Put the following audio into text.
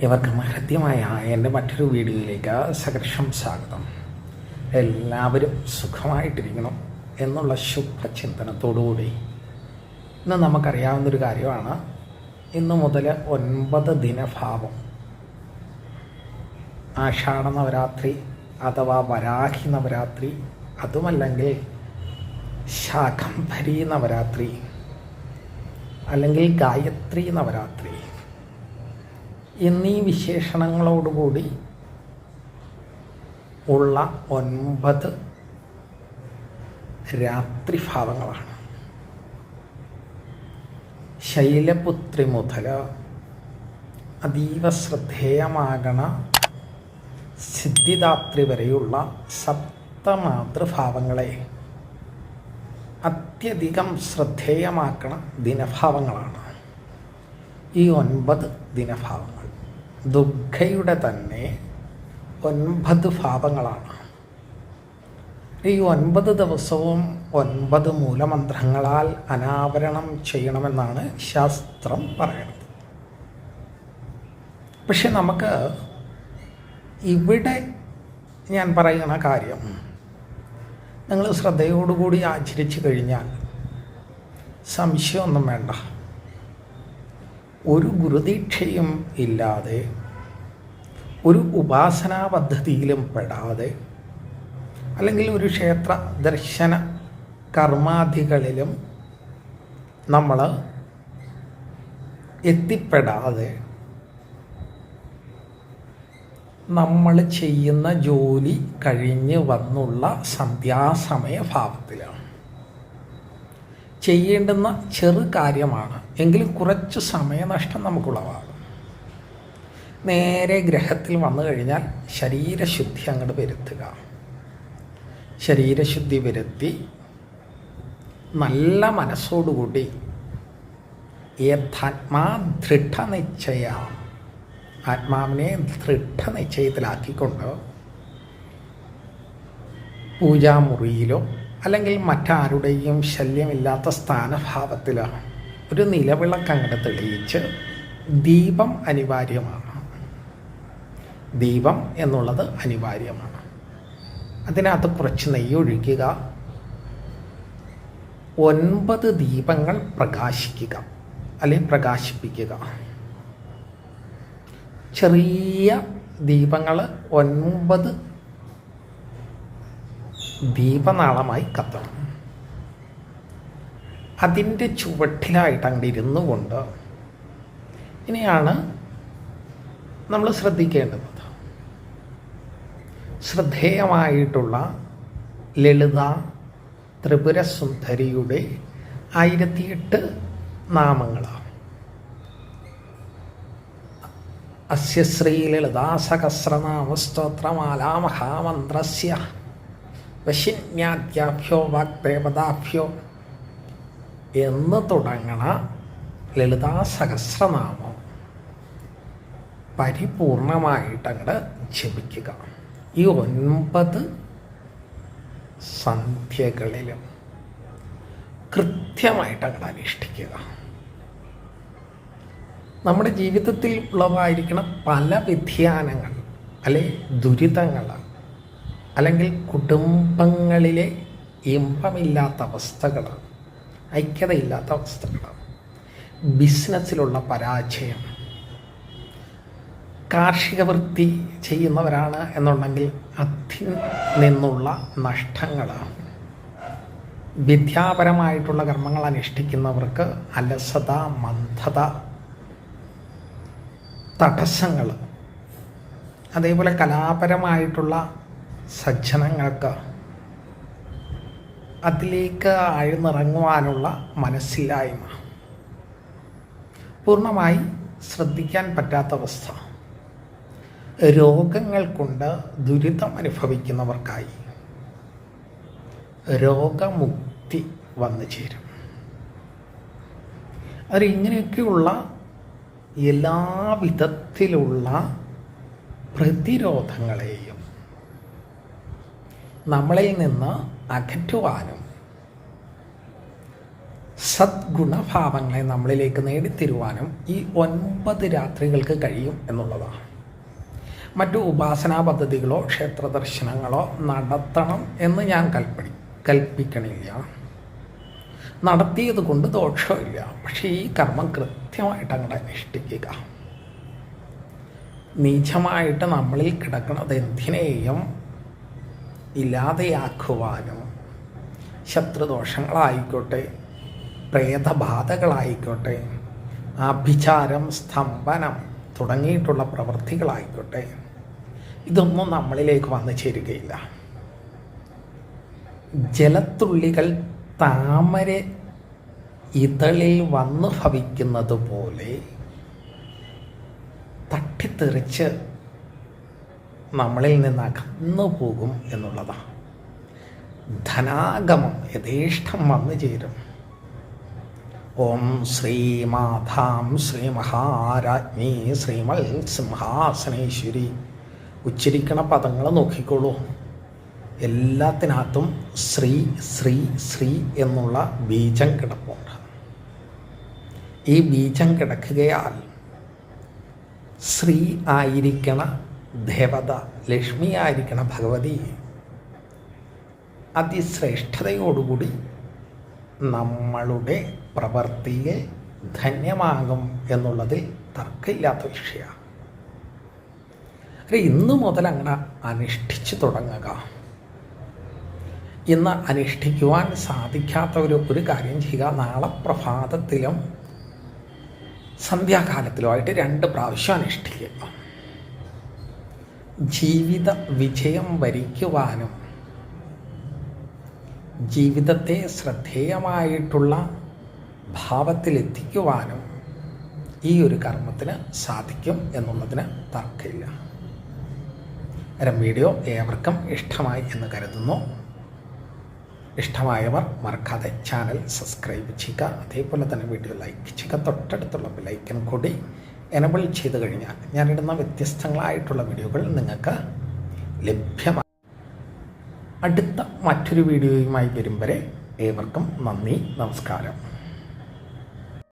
ഇവർക്ക് ഹൃദ്യമായ എന്റെ മറ്റൊരു വീഡിയോയിലേക്ക് സകർഷം സ്വാഗതം. എല്ലാവരും സുഖമായിട്ടിരിക്കണം എന്നുള്ള ശുഭചിന്തനത്തോടുകൂടി ഇന്ന് നമുക്കറിയാവുന്നൊരു കാര്യമാണ്. ഇന്ന് മുതൽ ഒൻപത് ദിനഭാവം. ആഷാഢ നവരാത്രി അഥവാ വരാഹി നവരാത്രി അതുമല്ലെങ്കിൽ ശാഖംഭരി നവരാത്രി അല്ലെങ്കിൽ ഗായത്രി നവരാത്രി. എന്നീ വിശേഷണങ്ങളോടുകൂടി ഉള്ള ഒൻപത് രാത്രിഭാവങ്ങളാണ്. ശൈലപുത്രി മുതൽ അതീവ ശ്രദ്ധേയമാകണ സിദ്ധിദാത്രി വരെയുള്ള സപ്തമാതൃഭാവങ്ങളെ അത്യധികം ശ്രദ്ധേയമാക്കണ ദിനഭാവങ്ങളാണ്. ഈ ഒൻപത് ദിനഭാവങ്ങൾ. ദുഃഖയുടെ തന്നെ ഒൻപത് ഭാവങ്ങളാണ്. ഈ ഒൻപത് ദിവസവും ഒൻപത് മൂലമന്ത്രങ്ങളാൽ അനാവരണം ചെയ്യണമെന്നാണ് ശാസ്ത്രം പറയുന്നത്. പക്ഷെ നമുക്ക് ഇവിടെ ഞാൻ പറയുന്ന കാര്യം നിങ്ങൾ ശ്രദ്ധയോടുകൂടി ആചരിച്ചു കഴിഞ്ഞാൽ സംശയമൊന്നും വേണ്ട. ഒരു ഗുരുദീക്ഷയും ഇല്ലാതെ ഒരു ഉപാസനാ പദ്ധതിയിലും പെടാതെ അല്ലെങ്കിൽ ഒരു ക്ഷേത്ര ദർശന കർമാധികളിലും നമ്മൾ എത്തിപ്പെടാതെ നമ്മൾ ചെയ്യുന്ന ജോലി കഴിഞ്ഞ് വന്നുള്ള സന്ധ്യാസമയ ഭാവത്തിലാണ് ചെയ്യേണ്ടുന്ന ചെറു കാര്യമാണ്. എങ്കിലും കുറച്ച് സമയനഷ്ടം നമുക്കുളവാകും നേരെ ഗ്രഹത്തിൽ വന്നു കഴിഞ്ഞാൽ ശരീരശുദ്ധി അങ്ങോട്ട് വരുത്തുക. ശരീരശുദ്ധി വരുത്തി നല്ല മനസ്സോടുകൂടി യഥാത്മാ ദൃഢനിശ്ചയ ആത്മാവിനെ ദൃഢനിശ്ചയത്തിലാക്കിക്കൊണ്ട് പൂജാമുറിയിലോ അല്ലെങ്കിൽ മറ്റാരുടെയും ശല്യമില്ലാത്ത സ്ഥാനഭാവത്തിൽ ഒരു നിലവിളക്ക് അങ്ങോട്ട് തെളിയിച്ച് ദീപം അനിവാര്യമാണ്. ദീപം എന്നുള്ളത് അനിവാര്യമാണ്. അതിനകത്ത് കുറച്ച് നെയ്യ് ഒഴിക്കുക. ഒൻപത് ദീപങ്ങൾ പ്രകാശിക്കുക അല്ലെങ്കിൽ പ്രകാശിപ്പിക്കുക. ചെറിയ ദീപങ്ങൾ ഒൻപത് ദീപനാളമായി കത്തണം. അതിന്റെ ചുവട്ടിലായിട്ട് അങ്ങോട്ട് ഇരുന്നു കൊണ്ട് ഇനിയാണ് നമ്മൾ ശ്രദ്ധിക്കേണ്ടത്. ശ്രദ്ധേയമായിട്ടുള്ള ലളിത ത്രിപുരസുന്ദരിയുടെ ആയിരത്തിയെട്ട് നാമങ്ങളാണ്. അസ്യ ശ്രീ ലളിതാ സഹസ്രനാമസ്തോത്രമാലാ മഹാമന്ത്രസ്യ വശിന്യാദ്യാഭ്യോ വാഗ്ദേവതാഭ്യോ എന്ന് തുടങ്ങണ ലളിതാ സഹസ്രനാമം പരിപൂർണമായിട്ട് ജപിക്കുക. ഈ ഒൻപത് സന്ധ്യകളിലും കൃത്യമായിട്ട് അങ്ങോട്ട് അനുഷ്ഠിക്കുക. നമ്മുടെ ജീവിതത്തിൽ ഉള്ളതായിരിക്കണം പല വ്യതിയാനങ്ങൾ അല്ലെ ദുരിതങ്ങൾ അല്ലെങ്കിൽ കുടുംബങ്ങളിലെ ഇമ്പമില്ലാത്ത അവസ്ഥകളാണ് ഐക്യതയില്ലാത്ത അവസ്ഥകളാണ്. ബിസിനസ്സിലുള്ള പരാജയം. കാർഷിക വൃത്തി ചെയ്യുന്നവരാണ് എന്നുണ്ടെങ്കിൽ അതിൽ നിന്നുള്ള നഷ്ടങ്ങളാണ്. വിദ്യാപരമായിട്ടുള്ള കർമ്മങ്ങൾ അനുഷ്ഠിക്കുന്നവർക്ക് അലസത മന്ദത തടസ്സങ്ങൾ. അതേപോലെ കലാപരമായിട്ടുള്ള സജ്ജനങ്ങൾക്ക് അതിലേക്ക് ആഴ്ന്നിറങ്ങുവാനുള്ള മനസ്സില്ലായ്മ. പൂർണമായി ശ്രദ്ധിക്കാൻ പറ്റാത്ത അവസ്ഥ. രോഗങ്ങൾ കൊണ്ട് ദുരിതം അനുഭവിക്കുന്നവർക്കായി രോഗമുക്തി വന്നു ചേരും. അത് ഇങ്ങനെയൊക്കെയുള്ള എല്ലാ വിധത്തിലുള്ള പ്രതിരോധങ്ങളെയും നമ്മളിൽ നിന്ന് അകറ്റുവാനും സദ്ഗുണഭാവങ്ങളെ നമ്മളിലേക്ക് നേടിത്തരുവാനും ഈ ഒൻപത് രാത്രികൾക്ക് കഴിയും എന്നുള്ളതാണ്. മറ്റു ഉപാസനാ പദ്ധതികളോ ക്ഷേത്ര ദർശനങ്ങളോ നടത്തണം എന്ന് ഞാൻ കൽപ്പണി കൽപ്പിക്കണില്ല. നടത്തിയത് കൊണ്ട് ദോഷമില്ല. പക്ഷേ ഈ കർമ്മം കൃത്യമായിട്ട് അങ്ങോട്ട് അനുഷ്ഠിക്കുക. നീചമായിട്ട് നമ്മളിൽ കിടക്കുന്നത് എന്തിനേയും ഇല്ലാതെയാക്കുവാനും ശത്രുദോഷങ്ങളായിക്കോട്ടെ പ്രേതബാധകളായിക്കോട്ടെ ആഭിചാരം സ്തംഭനം തുടങ്ങിയിട്ടുള്ള പ്രവൃത്തികളായിക്കോട്ടെ ഇതൊന്നും നമ്മളിലേക്ക് വന്നു ചേരുകയില്ല. ജലത്തുള്ളികൾ താമര ഇതളിൽ വന്നു ഭവിക്കുന്നത് പോലെ തട്ടിത്തെറിച്ച് നമ്മളിൽ നിന്ന് അകന്നു പോകും എന്നുള്ളതാണ് ധനാഗമം യഥേഷ്ടം വന്നു ചേരും. ഓം ശ്രീമാധാം ശ്രീ മഹാരാജ്ഞി ശ്രീമൽ സിംഹാസനേശ്വരി ഉച്ചരിക്കണ പദങ്ങൾ നോക്കിക്കോളൂ. എല്ലാത്തിനകത്തും ശ്രീ ശ്രീ ശ്രീ എന്നുള്ള ബീജം കിടപ്പുണ്ട്. ഈ ബീജം കിടക്കുകയാൽ ശ്രീ ആയിരിക്കണ ദേവത ലക്ഷ്മി ആയിരിക്കണ ഭഗവതി. അതിശ്രേഷ്ഠതയോടുകൂടി നമ്മളുടെ പ്രവൃത്തിയെ ധന്യമാകും എന്നുള്ളതിൽ തർക്കമില്ലാത്ത വിഷയമാണ് ഇന്ന് മുതൽ അങ്ങനെ അനുഷ്ഠിച്ചു തുടങ്ങുക. ഇന്ന് അനുഷ്ഠിക്കുവാൻ സാധിക്കാത്ത ഒരു ഒരു കാര്യം ചെയ്യുക. നാളെ പ്രഭാതത്തിലും സന്ധ്യാകാലത്തിലുമായിട്ട് രണ്ട് പ്രാവശ്യം അനുഷ്ഠിക്കുക. ജീവിത വിജയം വരിക്കുവാനും ജീവിതത്തെ ശ്രദ്ധേയമായിട്ടുള്ള ഭാവത്തിലെത്തിക്കുവാനും ഈ ഒരു കർമ്മത്തിന് സാധിക്കും എന്നുള്ളതിന് തർക്കമില്ല. അരം വീഡിയോ ഏവർക്കും ഇഷ്ടമായി എന്ന് കരുതുന്നു. ഇഷ്ടമായവർ മറക്കാതെ ചാനൽ സബ്സ്ക്രൈബ് ചെയ്യുക. അതേപോലെ തന്നെ വീഡിയോ ലൈക്ക് ചെയ്യുക. തൊട്ടടുത്തുള്ള ബെലൈക്കൻ കൂടി എനബിൾ ചെയ്ത് കഴിഞ്ഞാൽ ഞാനിടുന്ന വ്യത്യസ്തങ്ങളായിട്ടുള്ള വീഡിയോകൾ നിങ്ങൾക്ക് ലഭ്യമാണ് അടുത്ത മറ്റൊരു വീഡിയോയുമായി വരും വരെ ഏവർക്കും നന്ദി നമസ്കാരം.